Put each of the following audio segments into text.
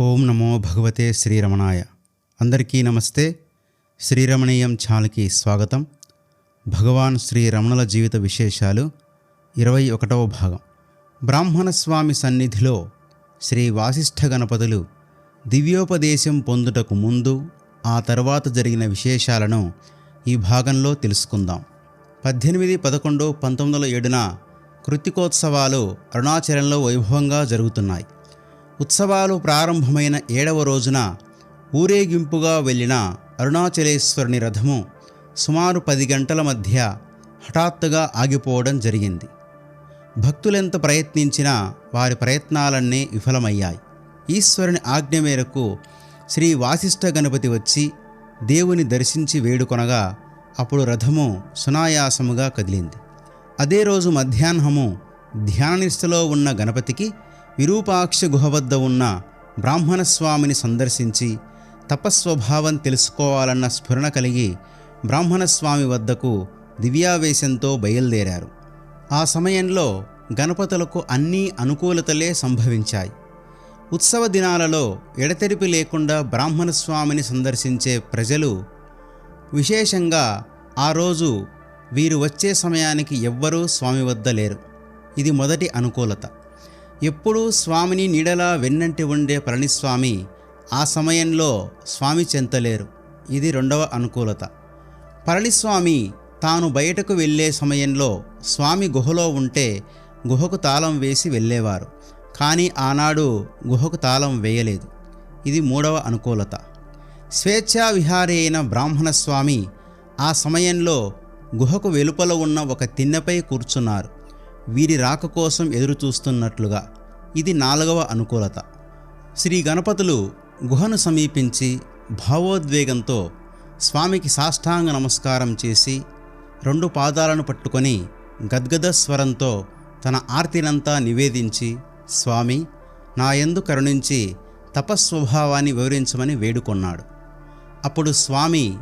ఓం నమో భగవతే శ్రీరమణాయ. అందరికీ నమస్తే. శ్రీరమణీయం ఛానల్కి స్వాగతం. భగవాన్ శ్రీ రమణుల జీవిత విశేషాలు ఇరవై ఒకటవ భాగం. బ్రాహ్మణస్వామి సన్నిధిలో శ్రీ వాసిష్ఠ గణపతులు దివ్యోపదేశం పొందుటకు ముందు ఆ తర్వాత జరిగిన విశేషాలను ఈ భాగంలో తెలుసుకుందాం. పద్దెనిమిది పదకొండు పంతొమ్మిది వందల ఏడున కృతికోత్సవాలు అరుణాచలంలో వైభవంగా జరుగుతున్నాయి. ఉత్సవాలు ప్రారంభమైన ఏడవ రోజున ఊరేగింపుగా వెళ్ళిన అరుణాచలేశ్వరుని రథము సుమారు పది గంటల మధ్య హఠాత్తుగా ఆగిపోవడం జరిగింది. భక్తులెంత ప్రయత్నించినా వారి ప్రయత్నాలన్నీ విఫలమయ్యాయి. ఈశ్వరుని ఆజ్ఞ మేరకు శ్రీ వాసిష్ఠ గణపతి వచ్చి దేవుని దర్శించి వేడుకొనగా అప్పుడు రథము సునాయాసముగా కదిలింది. అదే రోజు మధ్యాహ్నము ధ్యాననిష్టలో ఉన్న గణపతికి విరూపాక్ష గుహ వద్ద ఉన్న బ్రాహ్మణస్వామిని సందర్శించి తపస్వభావం తెలుసుకోవాలన్న స్ఫురణ కలిగి బ్రాహ్మణస్వామి వద్దకు దివ్యావేశంతో బయలుదేరారు. ఆ సమయంలో గణపతులకు అన్ని అనుకూలతలే సంభవించాయి. ఉత్సవ దినాలలో ఎడతెరిపి లేకుండా బ్రాహ్మణస్వామిని సందర్శించే ప్రజలు విశేషంగా ఆ రోజు వీరు వచ్చే సమయానికి ఎవ్వరూ స్వామి వద్ద లేరు. ఇది మొదటి అనుకూలత. ఎప్పుడూ స్వామిని నీడలా వెన్నంటి ఉండే పళనిస్వామి ఆ సమయంలో స్వామి చెంతలేరు. ఇది రెండవ అనుకూలత. పళనిస్వామి తాను బయటకు వెళ్ళే సమయంలో స్వామి గుహలో ఉంటే గుహకు తాళం వేసి వెళ్ళేవారు. కానీ ఆనాడు గుహకు తాళం వేయలేదు. ఇది మూడవ అనుకూలత. స్వేచ్ఛా విహారీ అయిన బ్రాహ్మణ స్వామి ఆ సమయంలో గుహకు వెలుపల ఉన్న ఒక తిన్నెపై కూర్చున్నారు. వీరి రాక కోసం ఎదురుచూస్తున్నట్లుగా. ఇది నాలుగవ అనుకూలత. శ్రీ గణపతులు గుహను సమీపించి భావోద్వేగంతో స్వామికి సాష్టాంగ నమస్కారం చేసి రెండు పాదాలను పట్టుకొని గద్గద స్వరంతో తన ఆర్తినంతా నివేదించి స్వామి నాయందు కరుణించి తపస్వభావాన్ని వివరించమని వేడుకొన్నాడు. అప్పుడు స్వామి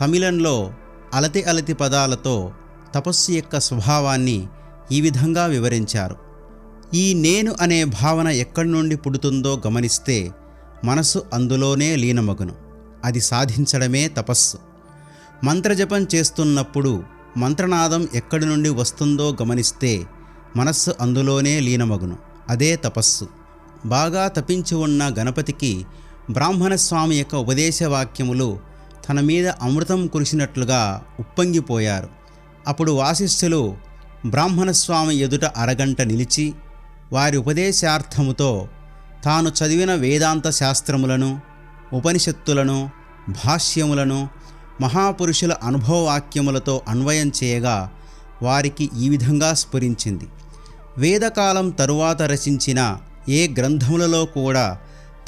తమిళంలో అలతి అలతి పదాలతో తపస్సు యొక్క స్వభావాన్ని ఈ విధంగా వివరించారు. ఈ నేను అనే భావన ఎక్కడి నుండి పుడుతుందో గమనిస్తే మనసు అందులోనే లీనమగును. అది సాధించడమే తపస్సు. మంత్రజపం చేస్తున్నప్పుడు మంత్రనాదం ఎక్కడి నుండి వస్తుందో గమనిస్తే మనస్సు అందులోనే లీనమగును. అదే తపస్సు. బాగా తపించి ఉన్న గణపతికి బ్రాహ్మణస్వామి యొక్క ఉపదేశవాక్యములు తన మీద అమృతం కురిసినట్లుగా ఉప్పొంగిపోయారు. అప్పుడు వాసిష్ఠులు బ్రాహ్మణస్వామి ఎదుట అరగంట నిలిచి వారి ఉపదేశార్థముతో తాను చదివిన వేదాంత శాస్త్రములను ఉపనిషత్తులను భాష్యములను మహాపురుషుల అనుభవవాక్యములతో అన్వయం చేయగా వారికి ఈ విధంగా స్ఫురించింది. వేదకాలం తరువాత రచించిన ఏ గ్రంథములలో కూడా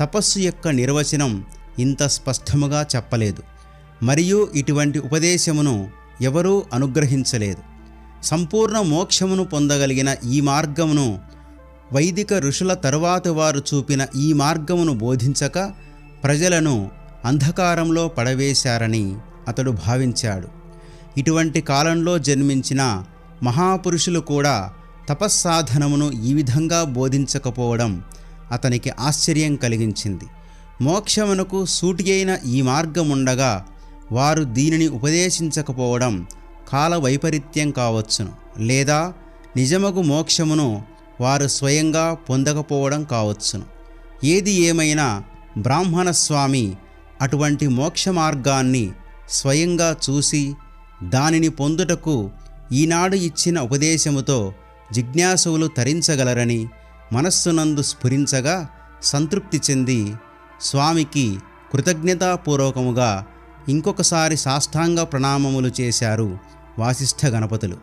తపస్సు యొక్క నిర్వచనం ఇంత స్పష్టముగా చెప్పలేదు. మరియు ఇటువంటి ఉపదేశమును ఎవరూ అనుగ్రహించలేదు. సంపూర్ణ మోక్షమును పొందగలిగిన ఈ మార్గమును వైదిక ఋషుల తరువాత వారు చూపిన ఈ మార్గమును బోధించక ప్రజలను అంధకారంలో పడవేశారని అతడు భావించాడు. ఇటువంటి కాలంలో జన్మించిన మహాపురుషులు కూడా తపస్సాధనమును ఈ విధంగా బోధించకపోవడం అతనికి ఆశ్చర్యం కలిగించింది. మోక్షమునకు సూటి అయిన ఈ మార్గముండగా వారు దీనిని ఉపదేశించకపోవడం కాల వైపరీత్యం కావచ్చును లేదా నిజముకు మోక్షమును వారు స్వయంగా పొందకపోవడం కావచ్చును. ఏది ఏమైనా బ్రాహ్మణ స్వామి అటువంటి మోక్ష మార్గాన్ని స్వయంగా చూసి దానిని పొందుటకు ఈనాడు ఇచ్చిన ఉపదేశముతో జిజ్ఞాసువులు తరించగలరని మనస్సునందు స్ఫురించగా సంతృప్తి చెంది స్వామికి కృతజ్ఞతాపూర్వకముగా ఇంకొకసారి సాష్టాంగ ప్రణామములు చేశారు వాసిష్ఠ గణపతులు.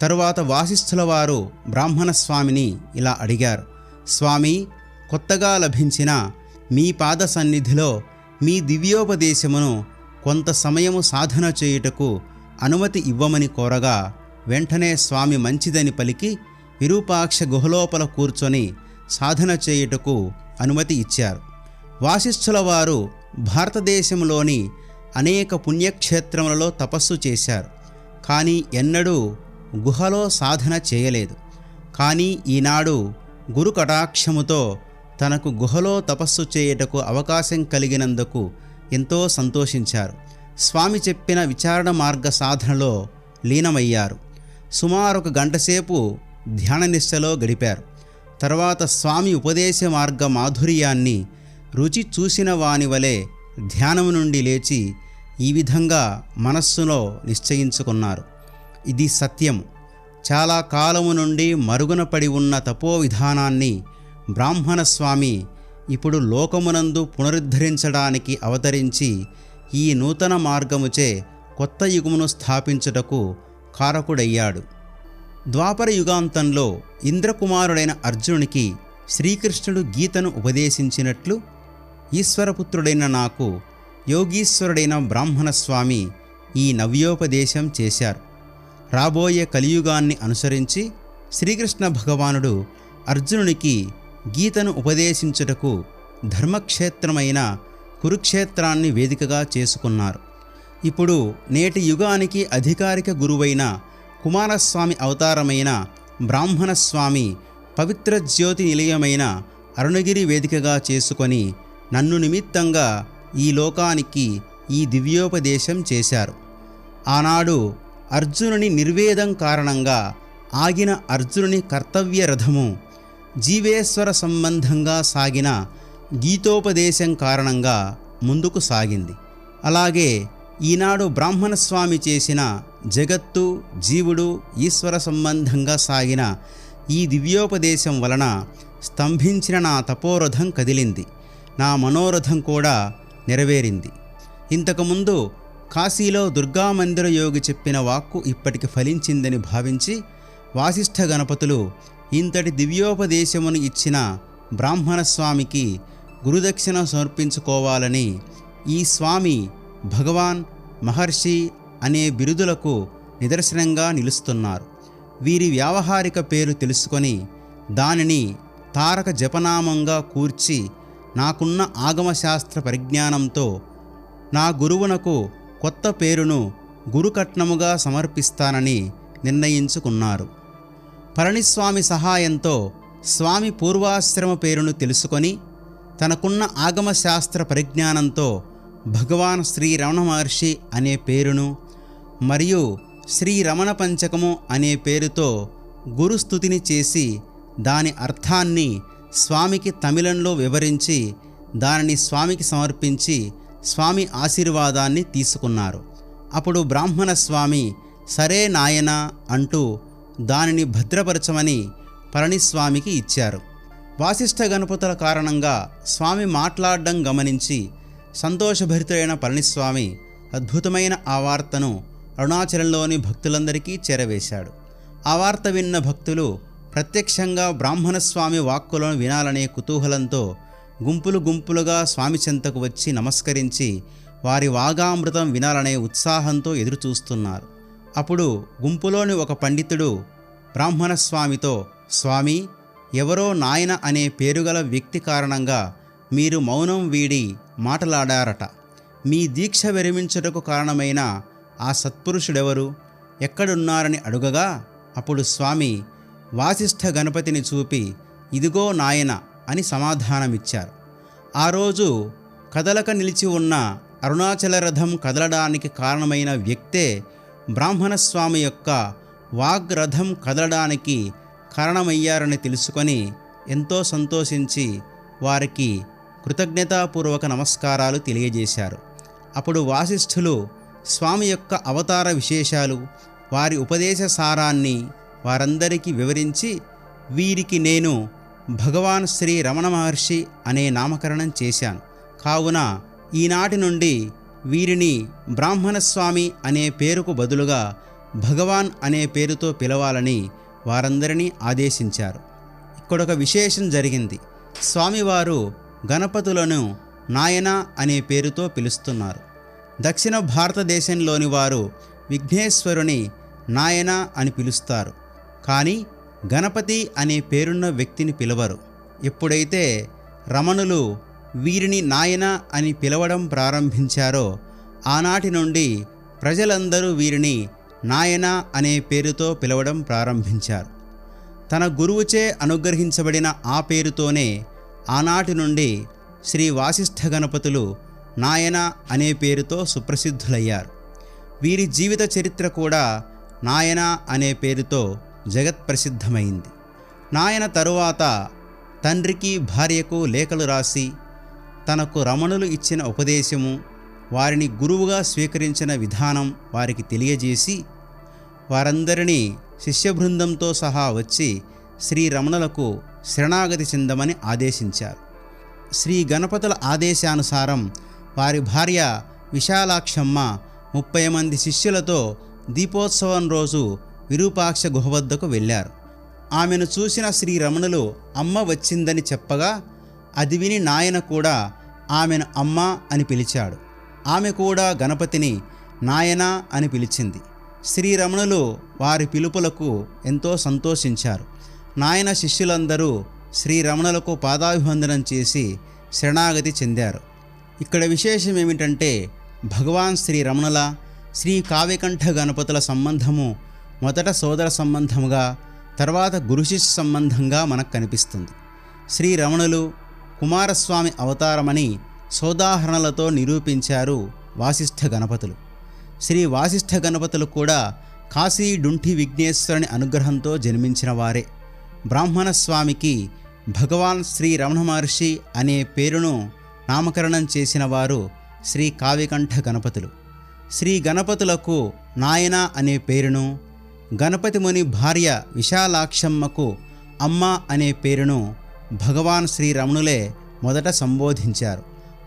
తరువాత వాసిష్ఠుల వారు బ్రాహ్మణ స్వామిని ఇలా అడిగారు. స్వామి కొత్తగా లభించిన మీ పాద సన్నిధిలో మీ దివ్యోపదేశమును కొంత సమయము సాధన చేయుటకు అనుమతి ఇవ్వమని కోరగా వెంటనే స్వామి మంచిదని పలికి విరూపాక్ష గుహలోపల కూర్చొని సాధన చేయుటకు అనుమతి ఇచ్చారు. వాసిష్ఠుల వారు భారతదేశంలోని అనేక పుణ్యక్షేత్రములలో తపస్సు చేశారు. కానీ ఎన్నడూ గుహలో సాధన చేయలేదు. కానీ ఈనాడు గురు కటాక్షముతో తనకు గుహలో తపస్సు చేయుటకు అవకాశం కలిగినందుకు ఎంతో సంతోషించారు. స్వామి చెప్పిన విచారణ మార్గ సాధనలో లీనమయ్యారు. సుమారు ఒక గంటసేపు ధ్యాన నిష్టలో గడిపారు. తర్వాత స్వామి ఉపదేశ మార్గ మాధుర్యాన్ని రుచి చూసిన వాని వలె ధ్యానము నుండి లేచి ఈ విధంగా మనస్సులో నిశ్చయించుకున్నారు. ఇది సత్యము చాలా కాలము నుండి మరుగున పడి ఉన్న తపో విధానాన్ని బ్రాహ్మణ స్వామి ఇప్పుడు లోకమునందు పునరుద్ధరించడానికి అవతరించి ఈ నూతన మార్గముచే కొత్త యుగమును స్థాపించుటకు కారకుడయ్యాడు. ద్వాపర యుగాంతంలో ఇంద్రకుమారుడైన అర్జునునికి శ్రీకృష్ణుడు గీతను ఉపదేశించినట్లు ఈశ్వరపుత్రుడైన నాకు యోగీశ్వరుడైన బ్రాహ్మణస్వామి ఈ నవ్యోపదేశం చేశారు. రాబోయే కలియుగాన్ని అనుసరించి శ్రీకృష్ణ భగవానుడు అర్జునునికి గీతను ఉపదేశించుటకు ధర్మక్షేత్రమైన కురుక్షేత్రాన్ని వేదికగా చేసుకున్నారు. ఇప్పుడు నేటి యుగానికి అధికారిక గురువైన కుమారస్వామి అవతారమైన బ్రాహ్మణస్వామి పవిత్ర జ్యోతి నిలయమైన అరుణగిరి వేదికగా చేసుకొని నన్ను నిమిత్తంగా ఈ లోకానికి ఈ దివ్యోపదేశం చేశారు. ఆనాడు అర్జునుని నిర్వేదం కారణంగా ఆగిన అర్జునుని కర్తవ్య రథము జీవేశ్వర సంబంధంగా సాగిన గీతోపదేశం కారణంగా ముందుకు సాగింది. అలాగే ఈనాడు బ్రాహ్మణ స్వామి చేసిన జగత్తు జీవుడు ఈశ్వర సంబంధంగా సాగిన ఈ దివ్యోపదేశం వలన స్తంభించిన నా తపోరథం కదిలింది. నా మనోరథం కూడా నెరవేరింది. ఇంతకుముందు కాశీలో దుర్గామందిర యోగి చెప్పిన వాక్కు ఇప్పటికి ఫలించిందని భావించి వాసిష్ఠ గణపతులు ఇంతటి దివ్యోపదేశమును ఇచ్చిన బ్రాహ్మణ స్వామికి గురుదక్షిణ సమర్పించుకోవాలని ఈ స్వామి భగవాన్ మహర్షి అనే బిరుదులకు నిదర్శనంగా నిలుస్తున్నారు. వీరి వ్యావహారిక పేరు తెలుసుకొని దానిని తారక జపనామంగా కూర్చి నాకున్న ఆగమశాస్త్ర పరిజ్ఞానంతో నా గురువునకు కొత్త పేరును గురుకట్నముగా సమర్పిస్తానని నిర్ణయించుకున్నారు. పళనిస్వామి సహాయంతో స్వామి పూర్వాశ్రమ పేరును తెలుసుకొని తనకున్న ఆగమశాస్త్ర పరిజ్ఞానంతో భగవాన్ శ్రీ రమణ మహర్షి అనే పేరును మరియు శ్రీ రమణ పంచకము అనే పేరుతో గురుస్థుతిని చేసి దాని అర్థాన్ని స్వామికి తమిళంలో వివరించి దానిని స్వామికి సమర్పించి స్వామి ఆశీర్వాదాన్ని తీసుకున్నారు. అప్పుడు బ్రాహ్మణ స్వామి సరే నాయనా అంటూ దానిని భద్రపరచమని పళనిస్వామికి ఇచ్చారు. వాసిష్ఠ గణపతుల కారణంగా స్వామి మాట్లాడడం గమనించి సంతోషభరితుడైన పళనిస్వామి అద్భుతమైన ఆ వార్తను అరుణాచలంలోని భక్తులందరికీ చేరవేశాడు. ఆ వార్త విన్న భక్తులు ప్రత్యక్షంగా బ్రాహ్మణస్వామి వాక్కులను వినాలనే కుతూహలంతో గుంపులు గుంపులుగా స్వామి చెంతకు వచ్చి నమస్కరించి వారి వాగామృతం వినాలనే ఉత్సాహంతో ఎదురుచూస్తున్నారు. అప్పుడు గుంపులోని ఒక పండితుడు బ్రాహ్మణస్వామితో స్వామి ఎవరో నాయన అనే పేరుగల వ్యక్తి కారణంగా మీరు మౌనం వీడి మాటలాడారట. మీ దీక్ష విరమించుటకు కారణమైన ఆ సత్పురుషుడెవరు? ఎక్కడున్నారని అడుగగా అప్పుడు స్వామి వాసిష్ఠ గణపతిని చూపి ఇదిగో నాయన అని సమాధానమిచ్చారు. ఆ రోజు కదలక నిలిచి ఉన్న అరుణాచల రథం కదలడానికి కారణమైన వ్యక్తే బ్రాహ్మణస్వామి యొక్క వాగ్రథం కదలడానికి కారణమయ్యారని తెలుసుకొని ఎంతో సంతోషించి వారికి కృతజ్ఞతాపూర్వక నమస్కారాలు తెలియజేశారు. అప్పుడు వాసిష్ఠులు స్వామి యొక్క అవతార విశేషాలు వారి ఉపదేశ సారాన్ని వారందరికీ వివరించి వీరికి నేను భగవాన్ శ్రీ రమణ మహర్షి అనే నామకరణం చేశాను. కావున ఈనాటి నుండి వీరిని బ్రాహ్మణస్వామి అనే పేరుకు బదులుగా భగవాన్ అనే పేరుతో పిలవాలని వారందరినీ ఆదేశించారు. ఇక్కడొక విశేషం జరిగింది. స్వామివారు గణపతులను నాయన అనే పేరుతో పిలుస్తున్నారు. దక్షిణ భారతదేశంలోని వారు విఘ్నేశ్వరుని నాయన అని పిలుస్తారు. కానీ గణపతి అనే పేరున్న వ్యక్తిని పిలవరు. ఎప్పుడైతే రమణులు వీరిని నాయన అని పిలవడం ప్రారంభించారో ఆనాటి నుండి ప్రజలందరూ వీరిని నాయన అనే పేరుతో పిలవడం ప్రారంభించారు. తన గురువుచే అనుగ్రహించబడిన ఆ పేరుతోనే ఆనాటి నుండి శ్రీ వాసిష్ఠ గణపతులు నాయన అనే పేరుతో సుప్రసిద్ధులయ్యారు. వీరి జీవిత చరిత్ర కూడా నాయన అనే పేరుతో జగత్ప్రసిద్ధమైంది నాయన తరువాత తండ్రికి భార్యకు లేఖలు రాసి తనకు రమణులు ఇచ్చిన ఉపదేశము వారిని గురువుగా స్వీకరించిన విధానం వారికి తెలియజేసి వారందరినీ శిష్యబృందంతో సహా వచ్చి శ్రీ రమణులకు శరణాగతి చెందమని ఆదేశించారు. శ్రీ గణపతుల ఆదేశానుసారం వారి భార్య విశాలాక్షమ్మ ముప్పై మంది శిష్యులతో దీపోత్సవం రోజు విరూపాక్ష గుహ వద్దకు వెళ్ళారు. ఆమెను చూసిన శ్రీ రమణులు అమ్మ వచ్చిందని చెప్పగా అది విని నాయన కూడా ఆమెను అమ్మ అని పిలిచాడు. ఆమె కూడా గణపతిని నాయన అని పిలిచింది. శ్రీరమణులు వారి పిలుపులకు ఎంతో సంతోషించారు. నాయన శిష్యులందరూ శ్రీరమణులకు పాదాభివందనం చేసి శరణాగతి చెందారు. ఇక్కడ విశేషం ఏమిటంటే భగవాన్ శ్రీ రమణుల శ్రీ కావ్యకంఠ గణపతుల సంబంధము మొదట సోదర సంబంధముగా తర్వాత గురుశిష్య సంబంధంగా మనకు కనిపిస్తుంది. శ్రీ రమణులు కుమారస్వామి అవతారమని సోదాహరణలతో నిరూపించారు వాసిష్ఠ గణపతులు. శ్రీ వాసిష్ఠ గణపతులు కూడా కాశీ డుంఠి విఘ్నేశ్వరుని అనుగ్రహంతో జన్మించిన వారే. బ్రాహ్మణ స్వామికి భగవాన్ శ్రీ రమణ మహర్షి అనే పేరును నామకరణం చేసిన వారు శ్రీ కావ్యకంఠ గణపతులు. శ్రీ గణపతులకు నాయన అనే పేరును గణపతి ముని భార్య విశాలాక్షమ్మకు అమ్మ అనే పేరును భగవాన్ శ్రీ రమణులే మొదట సంబోధించారు.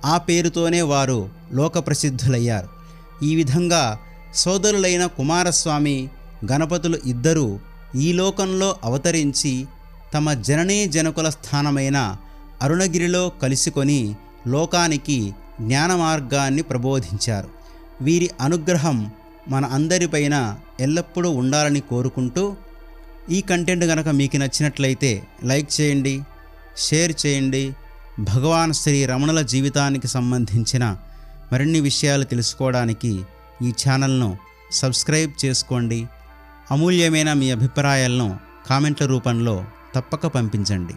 ఆ పేరుతోనే వారు లోకప్రసిద్ధులయ్యారు. ఈ విధంగా సోదరులైన కుమారస్వామి గణపతులు ఇద్దరూ ఈ లోకంలో అవతరించి తమ జననీ జనకుల స్థానమైన అరుణగిరిలో కలుసుకొని లోకానికి జ్ఞాన మార్గాన్ని ప్రబోధించారు. వీరి అనుగ్రహం మన అందరిపైన ఎల్లప్పుడూ ఉండాలని కోరుకుంటూ ఈ కంటెంట్ కనుక మీకు నచ్చినట్లయితే లైక్ చేయండి షేర్ చేయండి. భగవాన్ శ్రీ రమణుల జీవితానికి సంబంధించిన మరిన్ని విషయాలు తెలుసుకోవడానికి ఈ ఛానల్ను సబ్స్క్రైబ్ చేసుకోండి. అమూల్యమైన మీ అభిప్రాయాలను కామెంట్ల రూపంలో తప్పక పంపించండి.